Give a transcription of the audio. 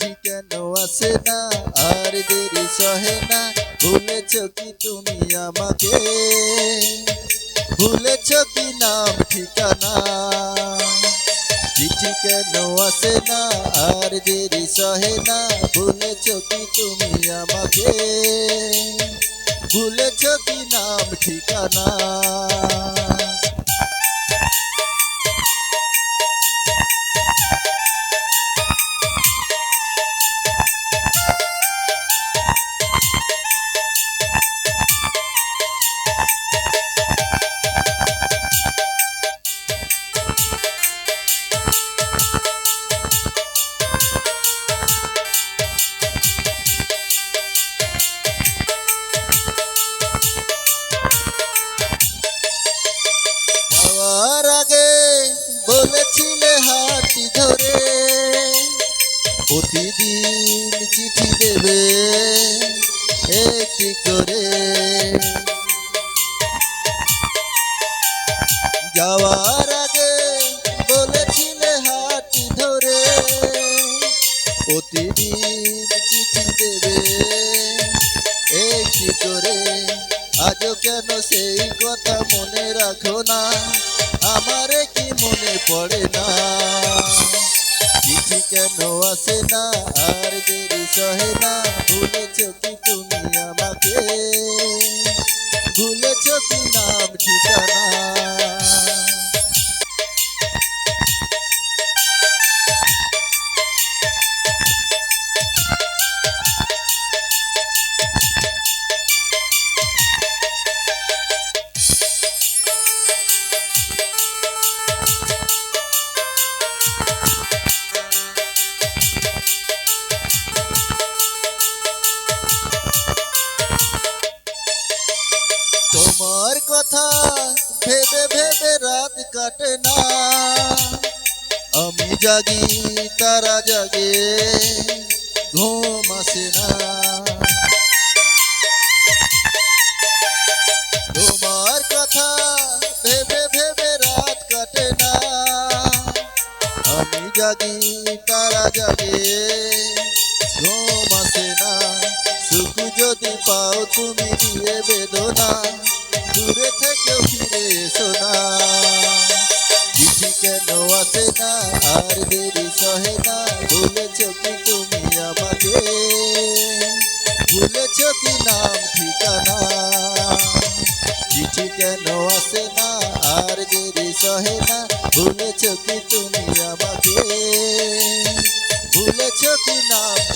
চিঠি কেন আসে না আর দেরি সহে না ভুলেছ কি তুমি আমাকে ভুলেছ কি নাম ঠিকানা চিঠি কেন আসে না আর দেরি সহে না ভুলেছ কি তুমি আমাকে ভুলেছ কি নাম ঠিকানা ধরে প্রতিদিন চিঠি দেবে একটি করে? যাওয়ার আগে বলেছিলে হাতি ধরে। প্রতিদিন চিঠি দেবে একটি করে? আজও কেন সেই কথা মনে রাখো না? আমারে কি মনে পড়ে না? চিঠি কেন আসে না? আর দেরি সহে না। ভুলেছ কি তুমি আমাকে? ভুলেছ কি নাম ঠিকানা? তোমার কথা ভেবে ভেবে রাত কাটে না আমি জাগি তারা জাগে ঘুম আসে না তোমার কথা ভেবে ভেবে রাত কাটে না আমি জাগি তারা জাগে ঘুম আসে না সুখ যদি পাও তুমি দিয়ে বেদনা দূরে থেকে ফিরে এসো না। চিঠি কেন আসে না? আর দেরি সহে না। ভুলেছ কি তুমি আমাকে? ভুলেছ কি নাম, ঠিকানা? চিঠি কেন আসে না? আর দেরি সহে না। ভুলেছ কি তুমি আমাকে? ভুলেছ কি নাম